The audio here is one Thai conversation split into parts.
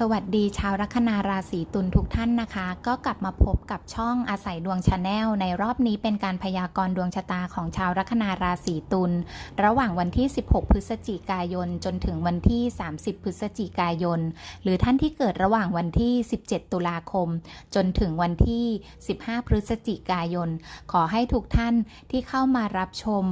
สวัสดีชาวลัคนาราศีตุลทุกท่านนะคะ ก็กลับมาพบกับช่องอาศัยดวงชาแนลในรอบนี้เป็นการพยากรณ์ดวงชะตาของชาวลัคนาราศีตุลระหว่างวันที่ 16 พฤศจิกายน จนถึงวันที่ 30 พฤศจิกายน หรือท่านที่เกิดระหว่างวันที่ 17 ตุลาคม จนถึงวันที่ 15 พฤศจิกายน ขอให้ทุกท่านที่เข้ามารับชม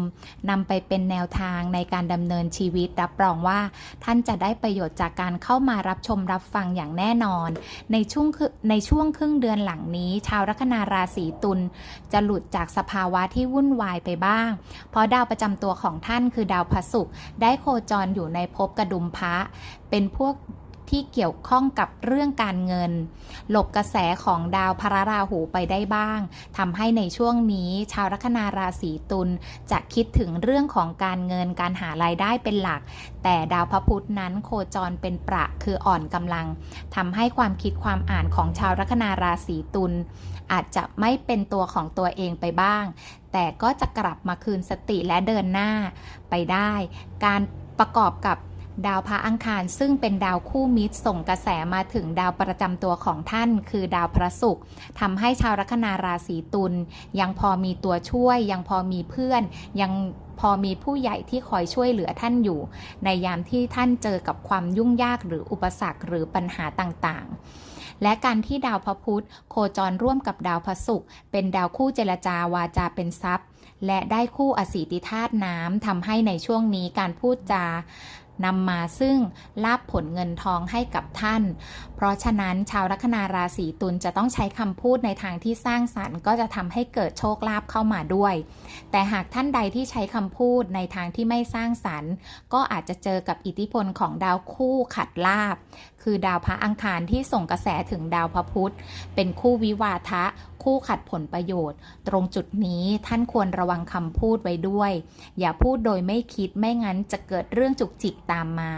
นำไปเป็นแนวทางในการดำเนินชีวิตรับรองว่า ท่านจะได้ประโยชน์จากการเข้ามารับชมรับฟังอย่างแน่นอน ในช่วงคือในช่วงครึ่งเดือนหลังนี้ ชาวลัคนาราศีตุลจะหลุดจากสภาวะที่วุ่นวายไปบ้าง เพราะดาวประจำตัวของท่านคือดาวพระศุกร์ได้โคจรอยู่ในภพกระดุมพระเป็นพวก ที่เกี่ยวข้องกับเรื่องการเงิน หลบกระแสของดาวพระราหูไปได้บ้างทำให้ในช่วงนี้ ชาวลัคนาราศีตุลจะคิดถึงเรื่องของการเงินการหารายได้เป็นหลัก แต่ดาวพระพุธนั้นโคจรเป็นประคืออ่อนกำลังทำให้ความคิดความอ่านของชาวลัคนาราศีตุลอาจจะไม่เป็นตัวของตัวเองไปบ้าง แต่ก็จะกลับมาคืนสติและเดินหน้าไปได้ การประกอบกับ ดาวพระอังคารซึ่งเป็นดาวคู่มิตรส่งกระแสมาถึงดาวประจำตัวของท่าน คือดาวพระศุกร์ทำให้ชาวลัคนาราศีตุลยังพอมีตัวช่วย ยังพอมีเพื่อน ยังพอมีผู้ใหญ่ที่คอยช่วยเหลือท่านอยู่ ในยามที่ท่านเจอกับความยุ่งยากหรืออุปสรรคหรือปัญหาต่างๆ และการที่ดาวพระพุธโคจรร่วมกับดาวพระศุกร์เป็นดาวคู่เจรจาวาจาเป็นทรัพย์ และได้คู่อสีติธาตุน้ำทำให้ในช่วงนี้การพูดจา นำมาซึ่งลาบผลเงินทองให้กับท่าน เพราะฉะนั้นชาวลัคนาราศีตุลจะต้องใช้คำพูดในทางที่สร้างสรรค์ ก็จะทำให้เกิดโชคลาภเข้ามาด้วย แต่หากท่านใดที่ใช้คำพูดในทางที่ไม่สร้างสรรค์ ก็อาจจะเจอกับอิทธิพลของดาวคู่ขัดลาบ คือดาวพระอังคารที่ส่งกระแสถึงดาวพระพุธ เป็นคู่วิวาทะ คู่ขัดผลประโยชน์ ตรงจุดนี้ท่านควรระวังคำพูดไว้ด้วย อย่าพูดโดยไม่คิดไม่งั้นจะเกิดเรื่องจุกจิกตามมา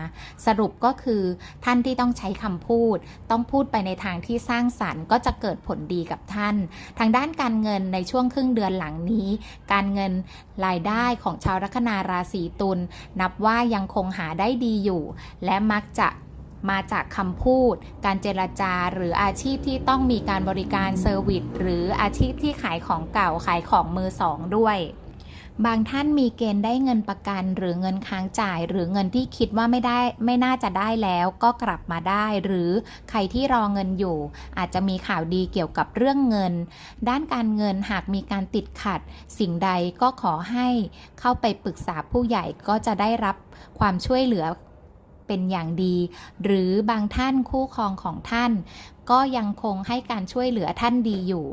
สรุปก็คือท่านที่ต้องใช้คำพูด ต้องพูดไปในทางที่สร้างสรรค์ก็จะเกิดผลดีกับท่าน ทางด้านการเงินในช่วงครึ่งเดือนหลังนี้ การเงินรายได้ของชาวลัคนาราศีตุลนับว่ายังคงหาได้ดีอยู่ และมักจะมาจากคำพูด การเจรจาหรืออาชีพที่ต้องมีการบริการเซอร์วิสหรืออาชีพที่ขายของเก่าขายของมือสองด้วย บางท่านมีเกณฑ์ได้เงินประกัน หรือเงินค้างจ่าย หรือเงินที่คิดว่าไม่ได้ไม่น่าจะได้แล้วก็กลับมาได้ หรือใครที่รอเงินอยู่ อาจจะมีข่าวดีเกี่ยวกับเรื่องเงิน ด้านการเงินหากมีการติดขัด สิ่งใดก็ขอให้เข้าไปปรึกษาผู้ใหญ่ก็จะได้รับความช่วยเหลือเป็นอย่างดี หรือบางท่านคู่ครองของท่าน ก็ยังคงให้การช่วยเหลือท่านดีอยู่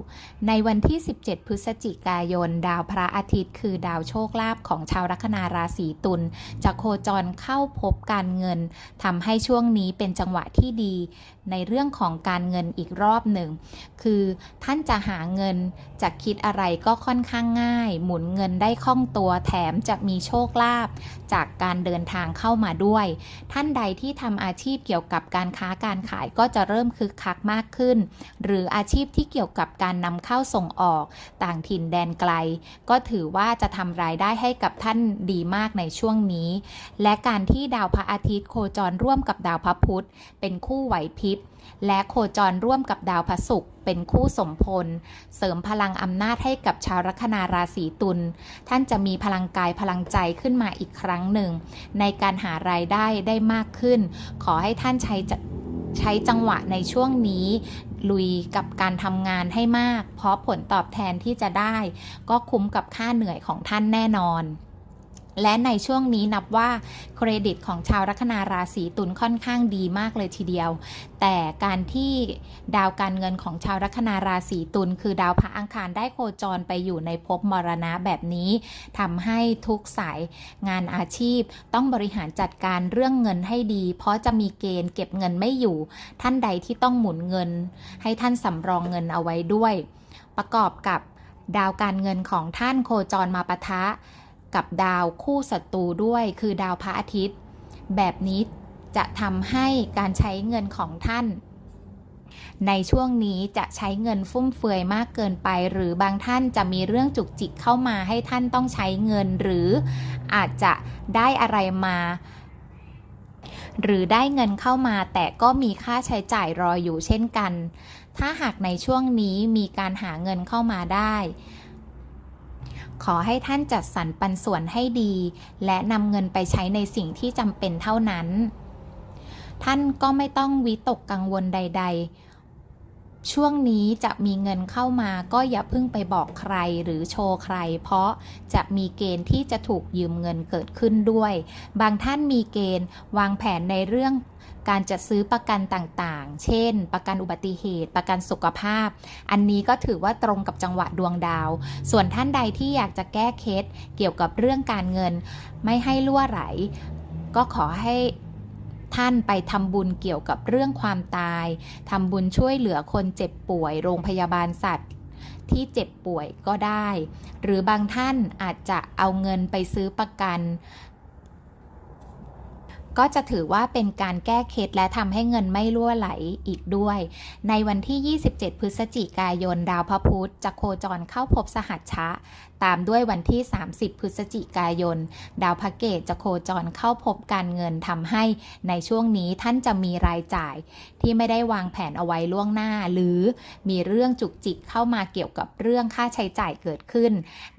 ในวันที่ 17 พฤศจิกายน ดาวพระอาทิตย์ คือดาวโชคลาภของชาวลัคนาราศีตุลจะโคจรเข้าพบการเงินทำให้ช่วงนี้เป็นจังหวะที่ดี ในเรื่องของการเงินอีกรอบหนึ่ง คือท่านจะหาเงินจะคิดอะไรก็ค่อนข้างง่าย หมุนเงินได้คล่องตัวแถมจะมีโชคลาภจากการเดินทางเข้ามาด้วย ท่านใดที่ทำอาชีพเกี่ยวกับการค้าการขายก็จะเริ่มคึกคักมากขึ้น หรืออาชีพที่เกี่ยวกับการนำเข้าส่งออกต่างถิ่นแดนไกล ก็ถือว่าจะทำรายได้ให้กับท่านดีมากในช่วงนี้ และการที่ดาวพระอาทิตย์โคจรร่วมกับดาวพระพุธเป็นคู่ไหวพริบและโคจรร่วมกับดาวพระศุกร์เป็นคู่สมพล เสริมพลังอำนาจให้กับชาวลัคนาราศีตุล ท่านจะมีพลังกายพลังใจขึ้นมาอีกครั้งหนึ่ง ในการหารายได้ได้มากขึ้น ขอให้ท่านใช้จะ ใช้จังหวะในช่วงนี้ ลุยกับการทำงานให้มาก เพราะผลตอบแทนที่จะได้ ก็คุ้มกับค่าเหนื่อยของท่านแน่นอน และในช่วงนี้นับว่าเครดิตของชาวลัคนาราศีตุลค่อนข้างดีมากเลยทีเดียว แต่การที่ดาวการเงินของชาวลัคนาราศีตุลคือดาวพระอังคารได้โคจรไปอยู่ในภพมรณะแบบนี้ทำให้ทุกสายงานอาชีพต้องบริหารจัดการเรื่องเงินให้ดี เพราะจะมีเกณฑ์เก็บเงินไม่อยู่ ท่านใดที่ต้องหมุนเงิน ให้ท่านสำรองเงินเอาไว้ด้วย ประกอบกับดาวการเงินของท่านโคจรมาปะทะ กับดาวคู่ศัตรูด้วยคือดาวพระอาทิตย์ แบบนี้จะทำให้การใช้เงินของท่าน ในช่วงนี้จะใช้เงินฟุ่มเฟือยมากเกินไป หรือบางท่านจะมีเรื่องจุกจิกเข้ามาให้ท่านต้องใช้เงิน หรืออาจจะได้อะไรมา หรือได้เงินเข้ามาแต่ก็มีค่าใช้จ่ายรออยู่เช่นกัน ถ้าหากในช่วงนี้มีการหาเงินเข้ามาได้ ขอให้ท่านจัดสรรปันส่วนให้ดี และนำเงินไปใช้ในสิ่งที่จำเป็นเท่านั้น ท่านก็ไม่ต้องวิตกกังวลใด ๆ ช่วงนี้จะมีเงินเข้ามาก็อย่าเพิ่งไปบอกใครหรือโชว์ใคร เพราะจะมีเกณฑ์ที่จะถูกยืมเงินเกิดขึ้นด้วย บางท่านมีเกณฑ์วางแผนในเรื่องการจะซื้อประกันต่างๆ เช่น ประกันอุบัติเหตุ ประกันสุขภาพ อันนี้ก็ถือว่าตรงกับจังหวะดวงดาว ส่วนท่านใดที่อยากจะแก้เคล็ดเกี่ยวกับเรื่องการเงิน ไม่ให้ล่วไหล ก็ขอให้ ท่านไปทำบุญเกี่ยวกับเรื่องความตายทำบุญช่วยเหลือคนเจ็บป่วย โรงพยาบาลสัตว์ที่เจ็บป่วยก็ได้ หรือบางท่านอาจจะเอาเงินไปซื้อประกัน ก็จะถือว่าเป็นการแก้เคล็ดและทำให้เงินไม่ล่วไหลอีกด้วย ในวันที่ 27 พฤศจิกายน ดาวพระพุธจะโคจรเข้าพบสหัชชะ ตามด้วยวันที่ 30 พฤศจิกายน ดาวพระเกตจะโคจรเข้าพบการเงินทำให้ในช่วงนี้ท่านจะมีรายจ่าย ที่ไม่ได้วางแผนเอาไว้ล่วงหน้า หรือมีเรื่องจุกจิกเข้ามาเกี่ยวกับเรื่องค่าใช้จ่ายเกิดขึ้น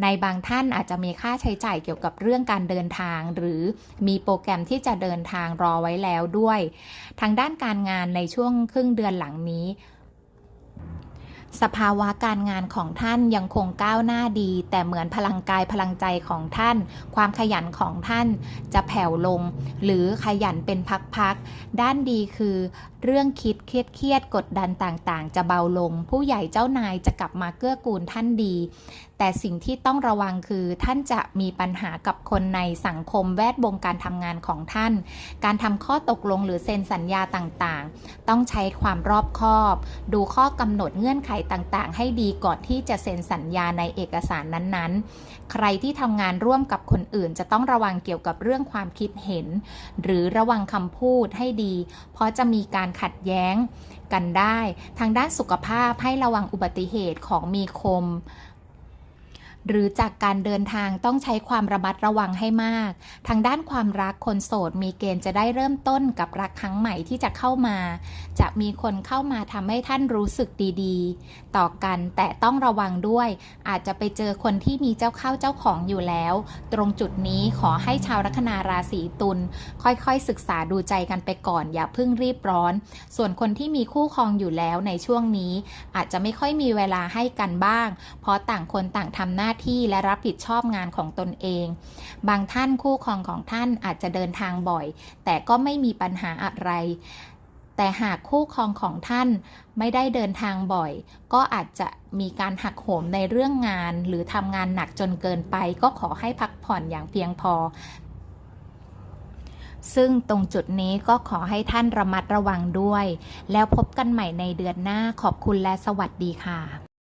ในบางท่านอาจจะมีค่าใช้จ่ายเกี่ยวกับเรื่องการเดินทาง หรือมีโปรแกรมที่จะเดินทางรอไว้แล้วด้วย ทางด้านการงานในช่วงครึ่งเดือนหลังนี้ สภาวะการงานของท่านยังคงก้าวหน้าดี แต่เหมือนพลังกายพลังใจของท่าน ความขยันของท่านจะแผ่วลง หรือขยันเป็นพักๆ ด้านดีคือเรื่องคิดเครียดเครียดๆกดดันต่างๆ จะเบาลง ผู้ใหญ่เจ้านายจะกลับมาเกื้อกูลท่านดี แต่สิ่งที่ต้องระวังคือท่านจะมีปัญหากับคนในสังคมแวดวงการทำงานของท่าน การทำข้อตกลงหรือเซ็นสัญญาต่างๆ ต้องใช้ความรอบคอบ ดูข้อกำหนดเงื่อนไขต่างๆ ให้ดีก่อนที่จะเซ็นสัญญาในเอกสารนั้นๆ ใครที่ทำงานร่วมกับคนอื่น จะต้องระวังเกี่ยวกับเรื่องความคิดเห็น หรือระวังคำพูดให้ดี เพราะจะมีการขัดแย้งกันได้ ทางด้านสุขภาพให้ระวังอุบัติเหตุของมีคม หรือจากการเดินทางต้องใช้ความระมัดระวังให้มาก ทางด้านความรักคนโสดมีเกณฑ์จะได้เริ่มต้นกับรักครั้งใหม่ที่จะเข้ามา จะมีคนเข้ามาทำให้ท่านรู้สึกดีๆ ต่อกันแต่ต้องระวังด้วย อาจจะไปเจอคนที่มีเจ้าเข้าเจ้าของอยู่แล้ว ตรงจุดนี้ขอให้ชาวลัคนาราศีตุลค่อยๆ ศึกษาดูใจกันไปก่อนอย่าเพิ่งรีบร้อน ส่วนคนที่มีคู่ครองอยู่แล้วในช่วงนี้ อาจจะไม่ค่อยมีเวลาให้กันบ้าง เพราะต่างคนต่างทำหน้าาที่และรับผิดชอบงานของตนเอง บางท่านคู่ครองของท่านอาจจะเดินทางบ่อย แต่ก็ไม่มีปัญหาอะไร แต่หากคู่ครองของท่านไม่ได้เดินทางบ่อย ก็อาจจะมีการหักโหมในเรื่องงาน หรือทำงานหนักจนเกินไป ก็ขอให้พักผ่อนอย่างเพียงพอซึ่งตรงจุดนี้ก็ขอให้ท่านระมัดระวังด้วย แล้วพบกันใหม่ในเดือนหน้าขอบคุณและสวัสดีค่ะ